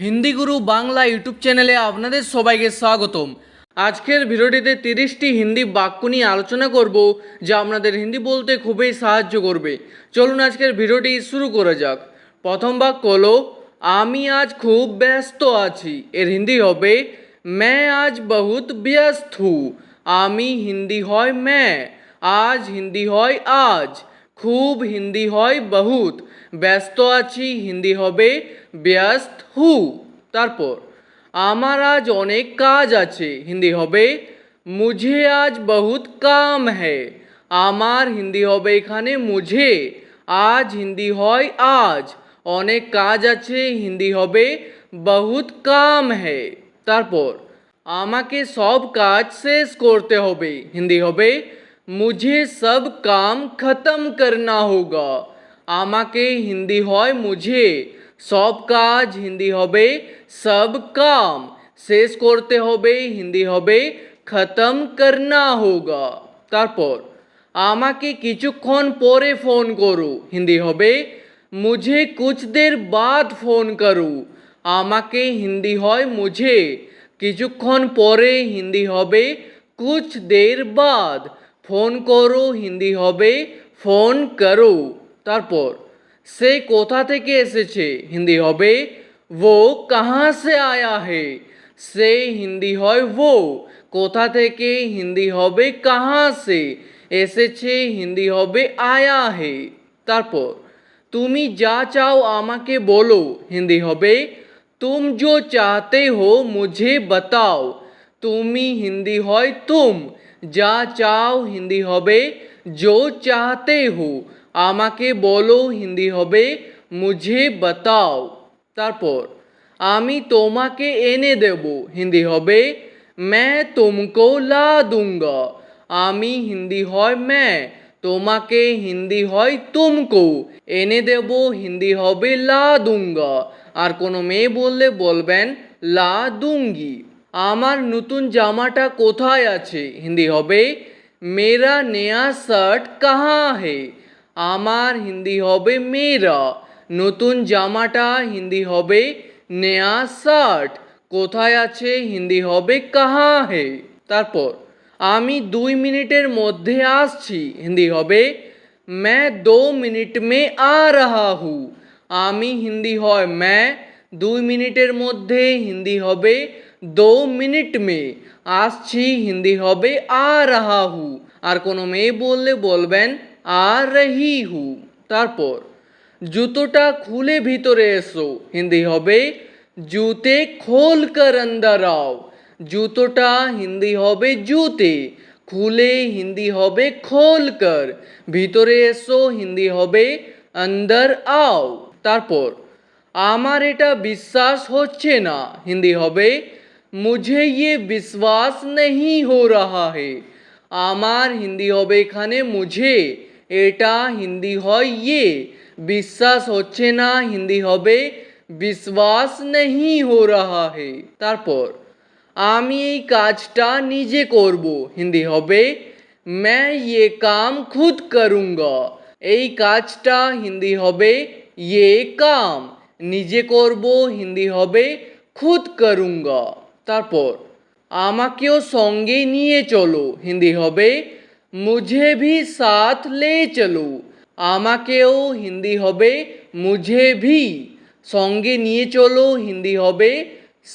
হিন্দি গুরু Bangla YouTube চ্যানেলে আপনাদের সবাইকে স্বাগতম। আজকের ভিডিওটিতে তিরিশটি হিন্দি বাক্য নিয়ে আলোচনা করব, যা আপনাদের হিন্দি বলতে খুবই সাহায্য করবে। চলুন আজকের ভিডিওটি শুরু করা যাক। প্রথম বাক্য হলো, আমি আজ খুব ব্যস্ত আছি। এর হিন্দি হবে ম্যা আজ বহুত ব্যস্ত। আমি হিন্দি হয় ম্যা আজ হিন্দি হয় আজ। খুব হিন্দি হয় বহুত। ব্যস্ত আছি, হিন্দি হবে, ব্যস্ত হু। তারপর, আমার আজ অনেক কাজ আছে, হিন্দি হবে, মুঝে আজ বহুত কাম है আমার হিন্দি হবে এখানে মুঝে, আজ হিন্দি হয় আজ। অনেক কাজ আছে, হিন্দি হবে, বহুত কাম है তারপর, আমাকে সব কাজ শেষ করতে হবে, হিন্দি হবে মুঝে সব কাম খতম করনা হোগা আমাকে হিন্দি হয় মুঝে সব কাজ হিন্দি হবে সব কাম শেষ করতে হবে হিন্দি হবে খতম করনা হোগা তারপর আমাকে কিছুক্ষণ পরে ফোন করো হিন্দি হবে মুঝে কুছ দের বাদ ফোন করো আমাকে হিন্দি হয় মুঝে কিছুক্ষণ পরে হিন্দি হবে কুছ দের বাদ ফোন করো, হিন্দি হবে, ফোন করো। তারপর, সে কোথা থেকে এসেছে? হিন্দি হবে, ও কাহা সে আয়া হে? সে হিন্দি হয়, ও কোথা থেকে? হিন্দি হবে, কাহা সে? এসেছে, হিন্দি হবে, আয়া হে। তারপর, তুমি যা চাও আমাকে বলো। হিন্দি হবে, তুম জো চাহতে হো, মুঝে বাতাও। তুমি হিন্দি হয়, তুম। যা চাও হিন্দি হবে जो चाहते हो আমাকে বলো হিন্দি হবে মুঝে বাতাও তারপর আমি তোমাকে এনে দেব হিন্দি হবে मैं तुमको ला दूंगा আমি হিন্দি হয় मैं তোমাকে হিন্দি হয় তুমকো এনে দেব হিন্দি হবে লা দুঙ্গা আর কোনো মেয়ে বললে বলবেন লা দুঙ্গি আমার নতুন জামাটা কোথায় আছে হিন্দি হবে মেরা নেয়া শার্ট কাহা হে আমার হিন্দি হবে মেরা নতুন জামাটা হিন্দি হবে নেয়া শার্ট কোথায় আছে হিন্দি হবে কাহা হে তারপর আমি দুই মিনিটের মধ্যে আসছি হিন্দি হবে मैं दो मिनट में आ रहा हूँ আমি হিন্দি হয় मैं দুই মিনিটের মধ্যে হিন্দি হবে দো মিনিট মে আসছি হিন্দি হবে আ রাহা হু আর কোনো মেয়ে বললে বলবেন আ রহি হু তারপর জুতোটা খুলে ভিতরে এসো হিন্দি হবে জুতে খোল কর অন্দর আও জুতোটা হিন্দি হবে জুতে খুলে হিন্দি হবে খোল কর ভিতরে এসো হিন্দি হবে অন্দর আও তারপর আমার এটা বিশ্বাস হচ্ছে না হিন্দি হবে মুঝে ইয়ে বিশ্বাস নেই হো রাহা হে আমার হিন্দি হবে এখানে মুঝে এটা হিন্দি হয় ইয়ে বিশ্বাস হচ্ছে না হিন্দি হবে বিশ্বাস নেই হো রাহা হে তারপর আমি এই কাজটা নিজে করব হিন্দি হবে मैं ये काम खुद करूँगा এই কাজটা হিন্দি হবে ये काम নিজে করব হিন্দি হবে খুদ করুঙ্গা তারপর, আমাকেও সঙ্গে নিয়ে চলো, হিন্দি হবে, মুঝে ভি সাথ লে চলো, আমাকেও হিন্দি হবে, মুঝে ভি, সঙ্গে নিয়ে চলো, হিন্দি হবে,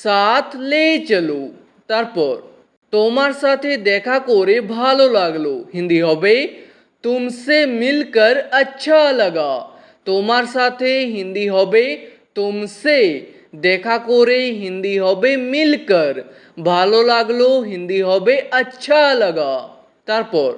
সাথ লে চলো। তারপর, তোমার সাথে দেখা করে ভালো লাগল, হিন্দি হবে, তুমসে মিলকর আচ্ছা লাগা, তোমার সাথে হিন্দি হবে, তুমসে দেখা করে হিন্দি হবে মিলকর। ভালো লাগল, হিন্দি হবে আচ্ছা লাগা। তারপর,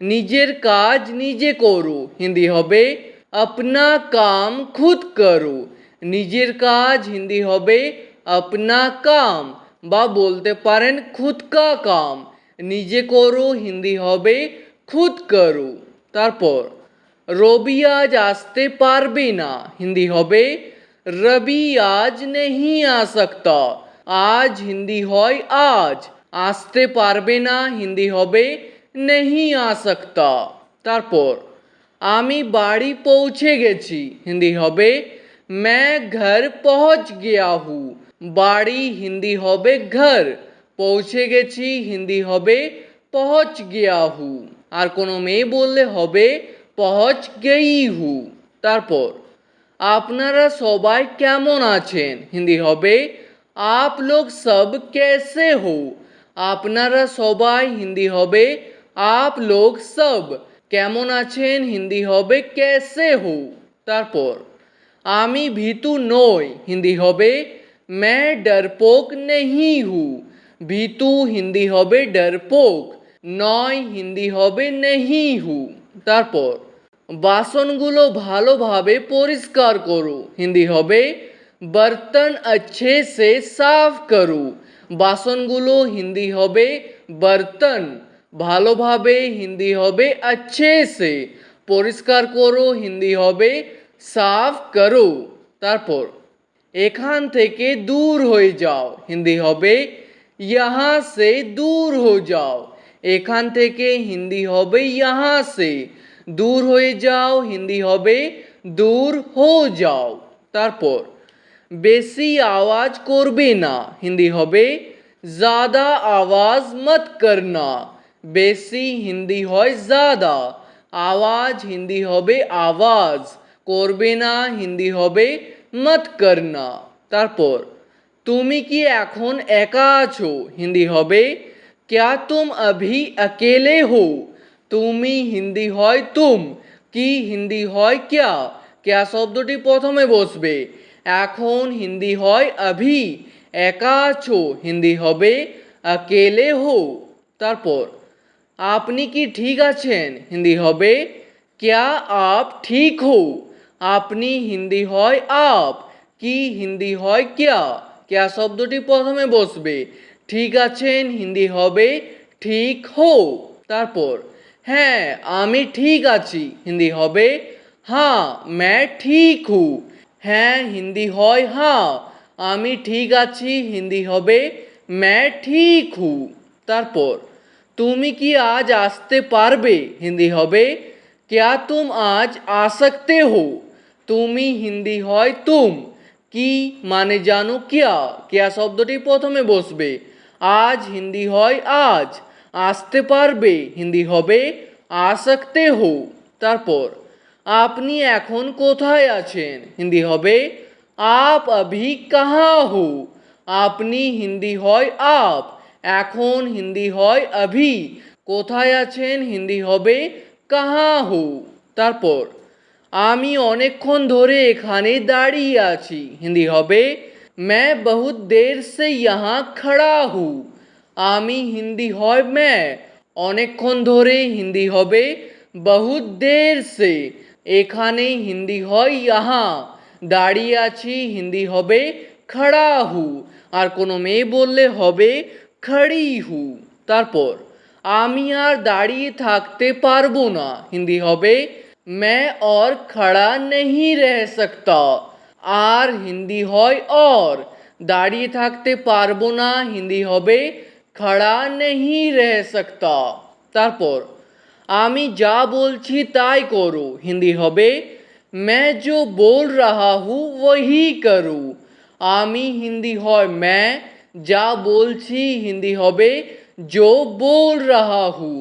নিজের কাজ নিজে করো, হিন্দি হবে আপনা কাম খুদ করো। নিজের কাজ হিন্দি হবে আপনা কাম, বা বলতে পারেন খুদ কা কাম। নিজে করো, হিন্দি হবে খুদ করো। তারপর, রবি আজ আসতে পারবে না, হিন্দি হবে রবি আজ নেই আ সকতা আজ হিন্দি হয় আজ আসতে পারবে না হিন্দি হবে নেই আ সকতা তারপর আমি বাড়ি পৌঁছে গেছি হিন্দি হবে मैं घर পৌঁছ গিয়া হু বাড়ি হিন্দি হবে ঘর পৌঁছে গেছি হিন্দি হবে পৌঁছ গিয়া হু আর কোনো মেয়ে বললে হবে পৌঁছ গেই হু তারপর আপনারা সবাই কেমন আছেন হিন্দি হবে আপ লোক সব কেসে হো আপনারা সবাই হিন্দি হবে আপ লোক সব কেমন আছেন হিন্দি হবে কেসে হো তারপর আমি ভীতু নই হিন্দি হবে मैं डरपोक नहीं हूँ ভীতু হিন্দি হবে ডরপোক নয় হিন্দি হবে নেহি হু তারপর বাসনগুলো ভালোভাবে পরিষ্কার করো হিন্দি হবে বর্তন अच्छे से সাফ করো বাসনগুলো হিন্দি হবে বর্তন ভালোভাবে হিন্দি হবে अच्छे से পরিষ্কার করো হিন্দি হবে সাফ করো তারপর এখান থেকে দূর হয়ে যাও হিন্দি হবে यहाँ से दूर हो जाओ এখান থেকে হিন্দি হবে यहाँ से দূর হয়ে যাও হিন্দি হবে দূর হো যাও তারপর বেশি আওয়াজ করবে না হিন্দি হবে ज़्यादा আওয়াজ মত করনা বেশি হিন্দি হয় ज़्यादा আওয়াজ হিন্দি হবে আওয়াজ করবে না হিন্দি হবে মত করনা তারপর তুমি কি এখন একা আছো হিন্দি হবে क्या तुम अभी अकेले हो তুমি হিন্দি হয় তুম, কি হিন্দি হয় ক্যা? ক্যা শব্দটি প্রথমে বসবে? এখন হিন্দি হয় আভি একা আছো, হিন্দি হবে আকেলে হো। তারপর, আপনি কি ঠিক আছেন? হিন্দি হবে ক্যা আপ ঠিক হো? আপনি হিন্দি হয় আপ, কি হিন্দি হয় ক্যা? ক্যা শব্দটি প্রথমে বসবে, ঠিক আছেন, হিন্দি হবে ঠিক হো। তারপর হ্যাঁ আমি ঠিক আছি। হিন্দি হবে হ্যাঁ ম্যা ঠিক হু। হ্যাঁ হিন্দি হয় হ্যাঁ আমি ঠিক আছি। হিন্দি হবে ম্যা ঠিক হু। তারপর, তুমি কি আজ আসতে পারবে? হিন্দি হবে, ক্যা তুম আজ আ সকতে হো? তুমি হিন্দি হয় তুম। কি মানে জানো কিয়া? কিয়া শব্দটি প্রথমে বসবে, আজ হিন্দি হয় আজ। আসতে পারবে হিন্দি হবে আ সকতে হো তারপর আপনি এখন কোথায় আছেন হিন্দি হবে আপ অভি কাহা হো আপনি হিন্দি হয় আপ এখন হিন্দি হয় অভি কোথায় আছেন হিন্দি হবে কাহা হো তারপর আমি অনেকক্ষণ ধরে এখানে দাঁড়িয়ে আছি হিন্দি হবে मैं बहुत देर से यहाँ खड़ा हूँ আমি হিন্দি হয় मैं অনেকক্ষণ ধরে হিন্দি হবে বহুত দের সে এখানে হিন্দি হয় ইহা দাঁড়িয়ে আছি হিন্দি হবে খড়া হু আর কোনো মেয়ে বললে হবে খড়ি হু তারপর আমি আর দাঁড়িয়ে থাকতে পারবো না হিন্দি হবে मैं और खड़ा नहीं रह सकता আর হিন্দি হয় অর দাঁড়িয়ে থাকতে পারবো না হিন্দি হবে খড়া নেহি রহ সকতা তারপর আমি যা বলছি তাই করো হিন্দি হবে मैं जो बोल रहा हूँ वही करो আমি হিন্দি হয় मैं যা বলছি হিন্দি হবে जो बोल रहा हूँ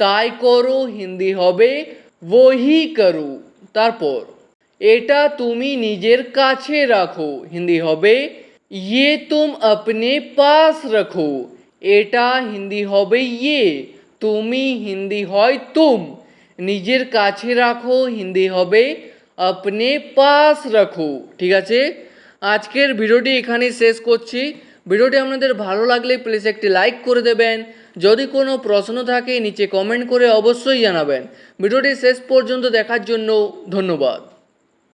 তাই করো হিন্দি হবে वही করো তারপর এটা তুমি নিজের কাছে রাখো হিন্দি হবে ये तुम अपने पास रखो এটা হিন্দি হবে ইয়ে তুমি হিন্দি হয় তুম। নিজের কাছে রাখো, হিন্দি হবে আপনি পাস রাখো, ঠিক আছে? আজকের ভিডিওটি এখানেই শেষ করছি। ভিডিওটি আপনাদের ভালো লাগলে প্লিজ একটি লাইক করে দেবেন। যদি কোনো প্রশ্ন থাকে, নিচে কমেন্ট করে অবশ্যই জানাবেন। ভিডিওটি শেষ পর্যন্ত দেখার জন্য ধন্যবাদ।